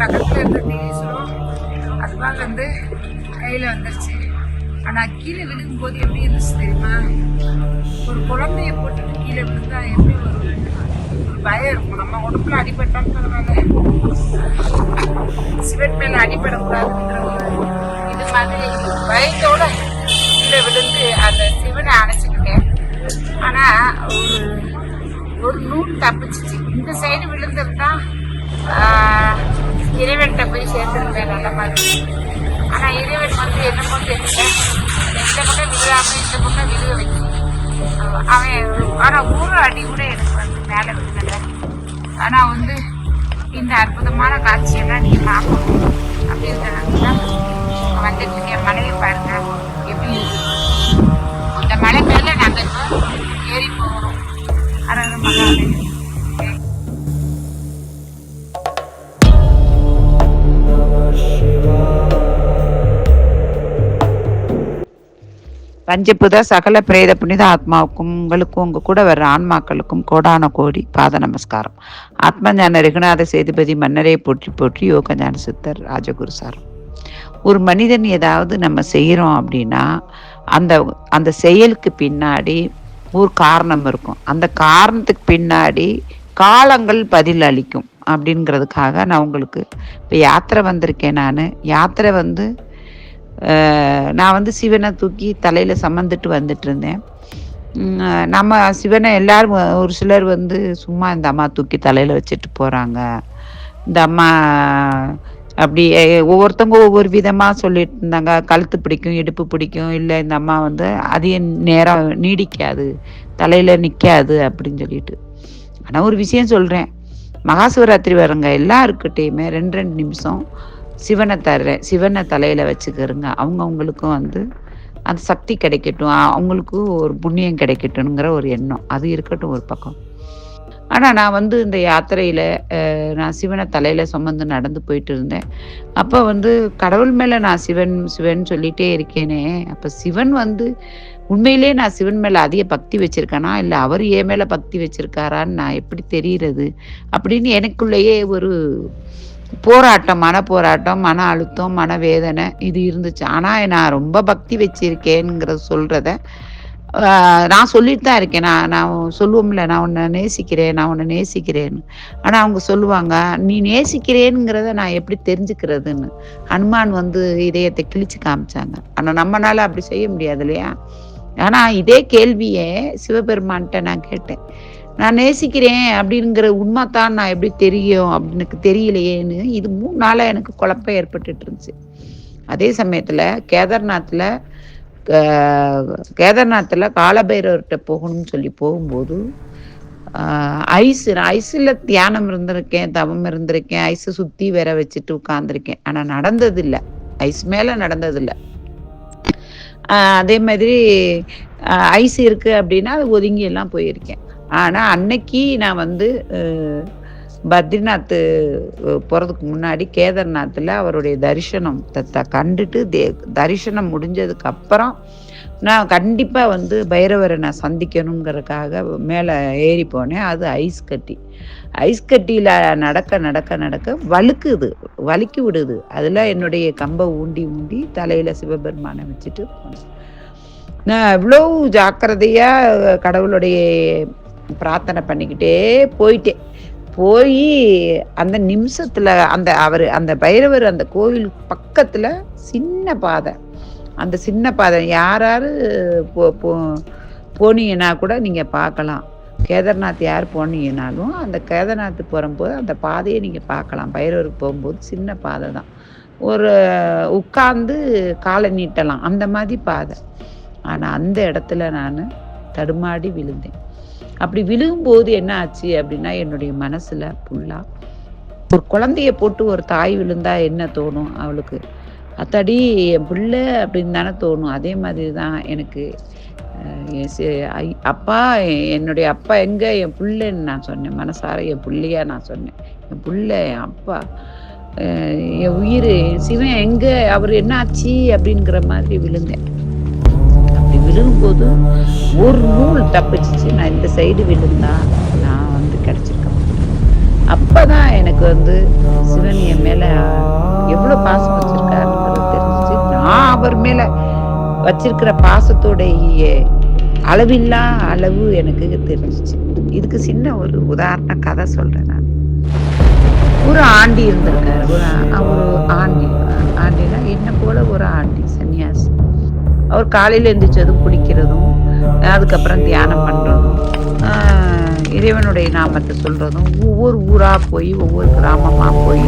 பக்கத்தில் இருந்த டீசலும் அதுவாக வந்து கையில் வந்துருச்சு. ஆனால் கீழே விழுகும்போது எப்படி இருந்துச்சு தெரியுமா? ஒரு குழந்தைய போட்டுட்டு கீழே விழுந்தா எப்படி ஒரு ஒரு பயம் இருக்கும். நம்ம உடம்புல அடிபட்டாலும் பரவாயில்ல. சிவன் மேலே அடிபடக்கூடாதுன்ற ஒரு இது மாதிரி பயத்தோட கீழே விழுந்து அந்த சிவனை அணைச்சிக்கிட்டேன். ஆனால் ஒரு ஒரு நூல் தப்பிச்சிச்சு. இந்த சைடு விழுந்தது இறைவன்கிட்ட போய் சேர்ந்துருப்பேன் நல்ல மாதிரி ஆனா இறைவன் வந்து என்ன கொண்டு எடுத்தேன் இந்த பக்கம் விழுகாம இந்த பக்கம் விழுக வச்சு அவன் ஆனா ஊரு அடி கூட எனக்கு வந்து மேல விழுந்தல ஆனா வந்து இந்த அற்புதமான காட்சியெல்லாம் நீங்கள் பார்க்கணும் அப்படின்றதுனால வந்துட்டு என் மனைவி பாருங்க எப்படி இருக்கு. மலை மேல நாங்க ஏறி போகிறோம் அதாவது மகாலட்சுமி பஞ்சபுத சகல பிரேத புனித ஆத்மாவுக்கும் உங்களுக்கும் உங்க கூட வர்ற ஆன்மாக்களுக்கும் கோடான கோடி பாத நமஸ்காரம். ஆத்ம ஞான ரகுநாத சேதுபதி மன்னரை போற்றி போற்றி யோக ஞான சித்தர் ராஜகுரு சார். ஒரு மனிதன் ஏதாவது நம்ம செய்கிறோம் அப்படின்னா அந்த அந்த செயலுக்கு பின்னாடி ஒரு காரணம் இருக்கும். அந்த காரணத்துக்கு பின்னாடி காலங்கள் பதில் அளிக்கும். அப்படிங்கிறதுக்காக நான் உங்களுக்கு இப்போ யாத்திரை வந்திருக்கேன் நான். யாத்திரை வந்து நான் வந்து சிவனை தூக்கி தலையில் சமந்துட்டு வந்துட்டு இருந்தேன். நம்ம சிவனை எல்லாரும் ஒரு சிலர் வந்து சும்மா இந்த அம்மா தூக்கி தலையில் வச்சுட்டு போகிறாங்க இந்த அம்மா அப்படி ஒவ்வொருத்தவங்க ஒவ்வொரு விதமாக சொல்லிட்டு இருந்தாங்க. கழுத்து பிடிக்கும் இடுப்பு பிடிக்கும். இல்லை இந்த அம்மா வந்து அதிக நேரம் நீடிக்காது தலையில் நிற்காது அப்படின்னு சொல்லிட்டு. ஆனால் ஒரு விஷயம் சொல்கிறேன் மகாசிவராத்திரி வரங்க எல்லாருக்கிட்டேயுமே ரெண்டு ரெண்டு நிமிஷம். சிவனை தர்றேன் சிவனை தலையில் வச்சுக்கிறங்க. அவங்கவுங்களுக்கும் வந்து அந்த சக்தி கிடைக்கட்டும். அவங்களுக்கும் ஒரு புண்ணியம் கிடைக்கட்டும்ங்கிற ஒரு எண்ணம். அது இருக்கட்டும் ஒரு பக்கம். ஆனால் நான் வந்து இந்த யாத்திரையில் நான் சிவனை தலையில் சுமந்து நடந்து போயிட்டு இருந்தேன். அப்போ வந்து கடவுள் மேலே நான் சிவன் சிவன் சொல்லிட்டே இருக்கேனே. அப்போ சிவன் வந்து உண்மையிலே நான் சிவன் மேலே அதிக பக்தி வச்சுருக்கேனா? இல்லை அவர் ஏன் மேலே பக்தி வச்சுருக்காரான்னு நான் எப்படி தெரிகிறது? அப்படின்னு எனக்குள்ளேயே ஒரு போராட்டம் மன போராட்டம் மன அழுத்தம் மன வேதனை இது இருந்துச்சு. ஆனால் நான் ரொம்ப பக்தி வச்சிருக்கேங்கிறத சொல்கிறத நான் சொல்லிட்டு தான் இருக்கேன். நான் நான் சொல்லுவோம்ல நான் உன்னை நேசிக்கிறேன் நான் உன்னை நேசிக்கிறேன்னு. ஆனால் அவங்க சொல்லுவாங்க நீ நேசிக்கிறேனுங்கிறத நான் எப்படி தெரிஞ்சுக்கிறதுன்னு? ஹனுமான் வந்து இதயத்தை கிழிச்சு காமிச்சாங்க. ஆனால் நம்மனால அப்படி செய்ய முடியாது இல்லையா? ஆனால் இதே கேள்வியை சிவபெருமான்கிட்ட நான் கேட்டேன். நான் நேசிக்கிறேன் அப்படிங்கிற உண்மை தான் நான் எப்படி தெரியும் அப்படின்னு எனக்கு தெரியலையேன்னு இது மூணு நாளாக எனக்கு குழப்பம் ஏற்பட்டுட்டு இருந்துச்சு. அதே சமயத்தில் கேதார்நாத்தில் கேதார்நாத்தில் காலபைரவர்கிட்ட போகணும்னு சொல்லி போகும்போது ஐஸ் ஐஸில் தியானம் இருந்திருக்கேன் தவம் இருந்திருக்கேன் ஐஸை சுற்றி வேற வச்சுட்டு உட்காந்துருக்கேன் ஆனால் நடந்ததில்லை. ஐஸ் மேலே நடந்ததில்லை. அதே மாதிரி ஐஸ் இருக்குது அப்படின்னா அது ஒதுங்கி எல்லாம் போயிருக்கேன். ஆனால் அன்னைக்கு நான் வந்து பத்ரிநாத் போகிறதுக்கு முன்னாடி கேதார்நாத்தில் அவருடைய தரிசனம் தத்தை கண்டுட்டு தே தரிசனம் முடிஞ்சதுக்கு அப்புறம் நான் கண்டிப்பாக வந்து பைரவரை நான் சந்திக்கணுங்கிறதுக்காக மேலே ஏறி போனேன். அது ஐஸ் கட்டி. ஐஸ் கட்டியில் நடக்க நடக்க நடக்க வழுக்குது வலுக்கி விடுது. அதில் என்னுடைய கம்பை ஊண்டி ஊண்டி தலையில் சிவபெருமானை வச்சுட்டு போனேன். நான் இவ்வளோ ஜாக்கிரதையாக கடவுளுடைய பிரார்த்தனை பண்ணிக்கிட்டே போயிட்டேன் போய் அந்த நிமிஷத்தில் அந்த அவர் அந்த பைரவர் அந்த கோவில் பக்கத்தில் சின்ன பாதை. அந்த சின்ன பாதை யார் யார் போ போ போனீங்கன்னா கூட நீங்கள் பார்க்கலாம். கேதார்நாத் யார் போனீங்கனாலும் அந்த கேதார்நாத் போகும்போது அந்த பாதையை நீங்கள் பார்க்கலாம். பைரவருக்கு போகும்போது சின்ன பாதை தான். ஒரு உட்கார்ந்து காலை நீட்டலாம். அந்த மாதிரி பாதை. ஆனால் அந்த இடத்துல நான் தடுமாடி விழுந்தேன். அப்படி விழுகும்போது என்ன ஆச்சு அப்படின்னா என்னுடைய மனசில் ஃபுல்லாக ஒரு குழந்தைய போட்டு ஒரு தாய் விழுந்தா என்ன தோணும் அவளுக்கு? அத்தாடி என் பிள்ளை அப்படின்னு தானே தோணும். அதே மாதிரி தான் எனக்கு என் ஐ- அப்பா என்னுடைய அப்பா எங்கே? என் பிள்ளைன்னு நான் சொன்னேன். மனசார என் பிள்ளையா நான் சொன்னேன். என் பிள்ளை என் அப்பா என் உயிர் சிவன் எங்கே? அவர் என்ன ஆச்சு அப்படிங்கிற மாதிரி விழுந்தேன். விழும்போது ஒரு நூல் தப்பிச்சிச்சு. நான் இந்த சைடு விழுந்தா நான் வந்து கிடச்சிருக்க மாட்டேன். அப்பதான் எனக்கு வந்து சிவன் என் மேல எவ்வளவு பாசம் வச்சிருக்காருங்கிறது தெரிஞ்சிச்சு. நான் அவர் மேல வச்சிருக்கிற பாசத்தோடைய அளவில்லா அளவு எனக்கு தெரிஞ்சிச்சு. இதுக்கு சின்ன ஒரு உதாரண கதை சொல்றேன் நான். ஒரு ஆண்டி இருந்திருக்காரு. ஒரு ஒரு ஆண்டி ஆண்டினா என்ன போல ஒரு ஆண்டி? அவர் காலையில் எந்திரிச்சதும் குளிக்கிறதும் அதுக்கப்புறம் தியானம் பண்ணுறதும் இறைவனுடைய நாமத்தை சொல்கிறதும் ஒவ்வொரு ஊராக போய் ஒவ்வொரு கிராமமாக போய்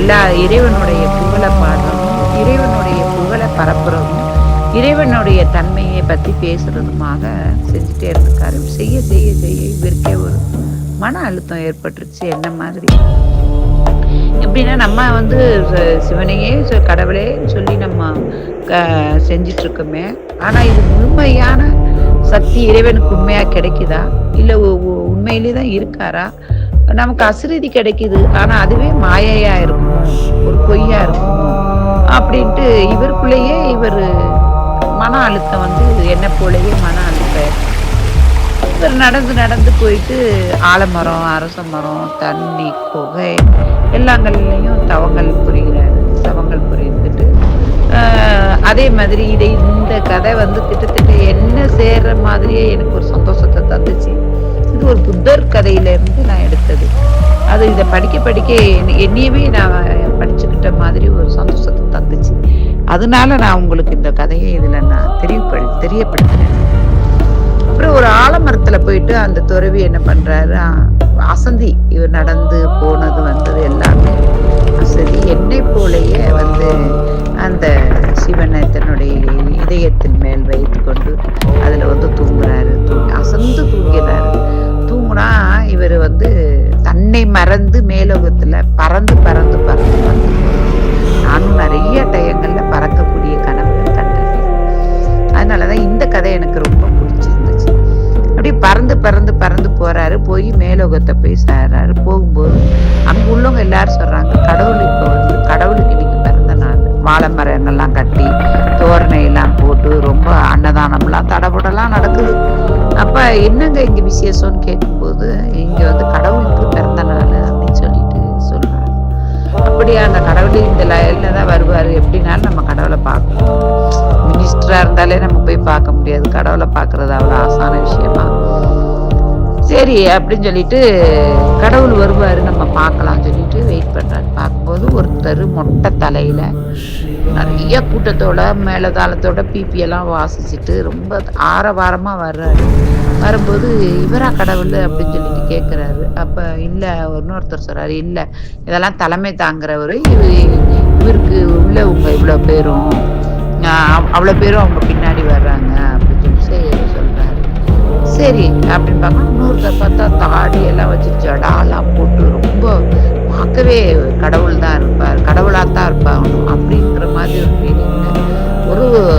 எல்லா இறைவனுடைய புகழை பாடுறதும் இறைவனுடைய புகழை பரப்புறதும் இறைவனுடைய தன்மையை பற்றி பேசுறதுமாக செஞ்சுட்டே இருந்திருக்காரு. செய்ய செய்ய செய்ய இவருக்கே ஒரு மன அழுத்தம் ஏற்பட்டுருச்சு. என்ன மாதிரி? எப்படின்னா நம்ம வந்து சிவனையே கடவுளே சொல்லி நம்ம க- செஞ்சிட்டு இருக்கோமே ஆனா இது முழுமையான சக்தி இறைவனுக்கு உண்மையா கிடைக்குதா? இல்ல உ- உண்மையிலே தான் இருக்காரா? நமக்கு அசிரதி கிடைக்குது ஆனா அதுவே மாயையா இருக்கும். ஒரு பொய்யா இருக்கும். அப்படின்ட்டு இவருக்குள்ளேயே இவர் மன அழுத்தம் வந்து என்ன போலயே மன அழுத்தம். இவர் நடந்து நடந்து போயிட்டு ஆலமரம் அரச மரம் தண்ணி குகை எல்லாங்கள்லையும் தவங்கள் புரிகிறார் தவங்கள் புரிந்துட்டு அதே மாதிரி இதை இந்த கதை வந்து கிட்டத்தட்ட என்ன சேர்ற மாதிரியே எனக்கு ஒரு சந்தோஷத்தை தந்துச்சு. இது ஒரு புத்தர் கதையிலேருந்து நான் எடுத்தது. அது இதை படிக்க படிக்க என்னை- என்னையவே நான் படிச்சுக்கிட்ட மாதிரி ஒரு சந்தோஷத்தை தந்துச்சு. அதனால நான் உங்களுக்கு இந்த கதையை இதில் நான் தெரியப்படு தெரியப்படுத்துறேன் ஆலமரத்துல போயிட்டு அந்த துறவி என்ன பண்றாரு? அசந்தி. இவர் நடந்து போனது வந்தது எல்லாமே. அசதி என்னை போலயே வந்து அந்த சிவனை தன்னுடைய இதயத்தின் மேல் வைத்து கொண்டு அதுல வந்து தூங்குறாரு. தூங்கி அசந்து தூங்கிறாரு தூங்குனா இவர் வந்து தன்னை மறந்து மேலோகத்துல பறந்து பறந்து பறந்து பறந்து நானும் நிறைய டயங்கள்ல பறக்கக்கூடிய கனவுகள் கண்டேன். அதனாலதான் இந்த கதை எனக்கு ரொம்ப அப்படியே பறந்து பறந்து பறந்து போறாரு. போய் மேலோகத்தை போய் சேர்றாரு. போகும்போது அங்க உள்ளவங்க எல்லாரும் சொல்றாங்க கடவுள் இப்போ வந்து கடவுளுக்கு இன்னைக்கு பிறந்த நாள். வாழை மரங்கள்லாம் கட்டி தோரணை எல்லாம் போட்டு ரொம்ப அன்னதானம்லாம் தடபடலாம் நடக்குது. அப்ப என்னங்க இங்க விசேஷம்னு கேட்கும்போது இங்க வந்து கடவுளுக்கு பிறந்த அப்படியா அந்த கடவுள் இந்த லைனில் தான் வருவார்? எப்படினாலும் நம்ம கடவுளை பார்க்கணும். மினிஸ்டராக இருந்தாலே நம்ம போய் பார்க்க முடியாது. கடவுளை பார்க்கறது அவ்வளோ ஆசான விஷயமா? சரி அப்படின்னு சொல்லிட்டு கடவுள் வருவாரு. நம்ம பார்க்கலாம் சொல்லிட்டு வெயிட் பண்ணுறாரு பார்க்கும்போது ஒருத்தர் மொட்டை தலையில் நிறைய கூட்டத்தோட மேலதாளத்தோட பிபி எல்லாம் வாசிச்சுட்டு ரொம்ப ஆரவாரமா வர்றாரு. வரும்போது இவரா கடவுள்? அப்படின்னு சொல்லிட்டு கேட்குறாரு அப்ப இல்ல இன்னொருத்தர் சொல்றாரு இல்ல இதெல்லாம் தலைமை தாங்குறவரு. இவர் இவருக்கு உள்ளவங்க இவ்வளவு பேரும் அவ்வளோ அவ்வளவு பேரும் அவங்க பின்னாடி வர்றாங்க. அப்படின்னு சொல்லி சரி சொல்றாரு. சரி அப்படின்னு பார்க்கணும் இன்னொருத்தர் பார்த்தா தாடி எல்லாம் வச்சு ஜடாலாம் போட்டு ரொம்ப பார்க்கவே கடவுள் தான் இருப்பார் கடவுளாகத்தான் தான் இருப்பாங்க அப்படின்ற மாதிரி ஒரு ஃபீலிங்ல ஒரு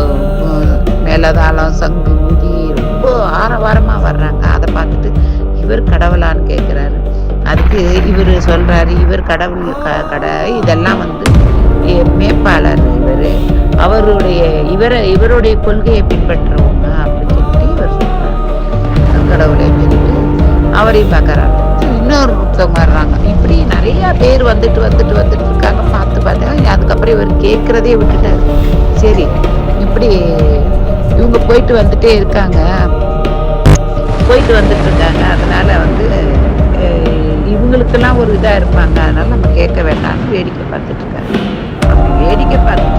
மேலதாளம் சங்கு ஊதி ரொம்ப ஆரவாரமாக வர்றாங்க. அதை பார்த்துட்டு இவர் கடவுளான்னு கேட்குறாரு. அதுக்கு இவர் சொல்கிறாரு இவர் கடவுள் க- கடை இதெல்லாம் வந்து மேப்பாளர் இவர். அவருடைய இவரை இவருடைய கொள்கையை பின்பற்றுறவங்க அப்படின்னு சொல்லிட்டு இவர் சொல்கிறார் கடவுளை சொல்லிட்டு அவரையும் பார்க்குறாரு. இன்னொரு புத்தகம் வர்றாங்க. நிறையா பேர் வந்துட்டு வந்துட்டு வந்துட்டு இருக்காங்க. பார்த்து பார்த்தேன் அதுக்கப்புறம் இவர் கேட்குறதே விட்டுட்டார். சரி இப்படி இவங்க போயிட்டு வந்துட்டே இருக்காங்க. போயிட்டு வந்துட்டு இருக்காங்க. அதனால் வந்து இவங்களுக்கெல்லாம் ஒரு இதாக இருப்பாங்க. அதனால் நம்ம கேட்க வேண்டாம்னு வேடிக்கை பார்த்துட்டு இருக்காங்க. அப்படி வேடிக்கை பார்த்து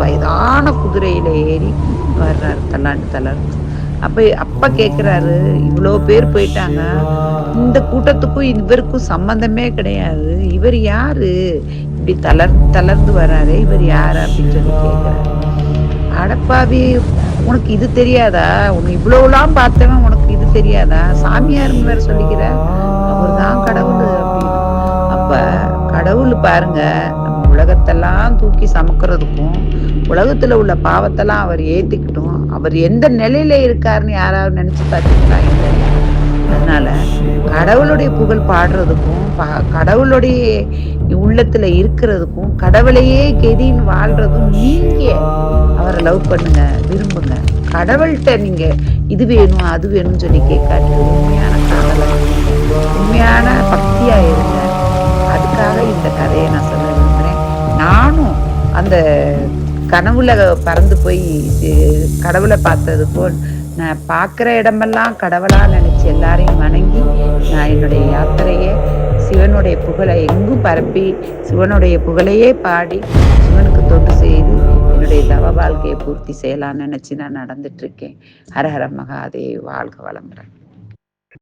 வயதான குதிரையில ஏறி வர்றாரு தள்ளாண்டு தள்ளாண்டு அப்ப அப்ப கேக்குறாரு இவ்வளோ பேர் போயிட்டாங்க. இந்த கூட்டத்துக்கும் இவருக்கும் சம்பந்தமே கிடையாது. இவர் யாரு? இப்படி தளர் தளர்ந்து வர்றாரு இவர் யாரு அப்படின்னு சொல்லி கேக்குறாரு. அடப்பாவி உனக்கு இது தெரியாதா? உனக்கு இவ்வளவுலாம் பார்த்தவன் உனக்கு இது தெரியாதா? சாமியார்னு வேற சொல்லிக்கிற அவர் தான் கடவுள் அப்படின்னு. அப்ப கடவுள் பாருங்க உலகத்தெல்லாம் தூக்கி சமக்கிறதுக்கும் உலகத்துல உள்ள பாவத்தெல்லாம் அவர் ஏற்றிக்கிட்டும் அவர் எந்த நிலையில இருக்காருன்னு யாராவது நினைச்சு பார்த்தீங்களா இல்லை அதனால கடவுளுடைய புகழ் பாடுறதுக்கும் கடவுளுடைய உள்ளத்துல இருக்கிறதுக்கும் கடவுளையே கெதின்னு வாழ்றதும் நீங்க அவரை லவ் பண்ணுங்க விரும்புங்க. கடவுள்கிட்ட நீங்க இது வேணும் அது வேணும்னு சொல்லி கேட்காது உண்மையான காதலை உண்மையான பக்தியா இருங்க அதுக்காக இந்த கதையை நான் சொல்ல நானும் அந்த கனவுல பறந்து போய் கடவுளை பார்த்தது போல் நான் பார்க்குற இடமெல்லாம் கடவுளாக நினச்சி எல்லாரையும் வணங்கி நான் என்னுடைய யாத்திரையை சிவனுடைய புகழை எங்கும் பரப்பி சிவனுடைய புகழையே பாடி சிவனுக்கு தொட்டு செய்து என்னுடைய தவ வாழ்க்கையை பூர்த்தி செய்யலாம்னு நினச்சி நான் நடந்துட்டு இருக்கேன். ஹரஹர மகாதேவ் வாழ்க வளமுடன்.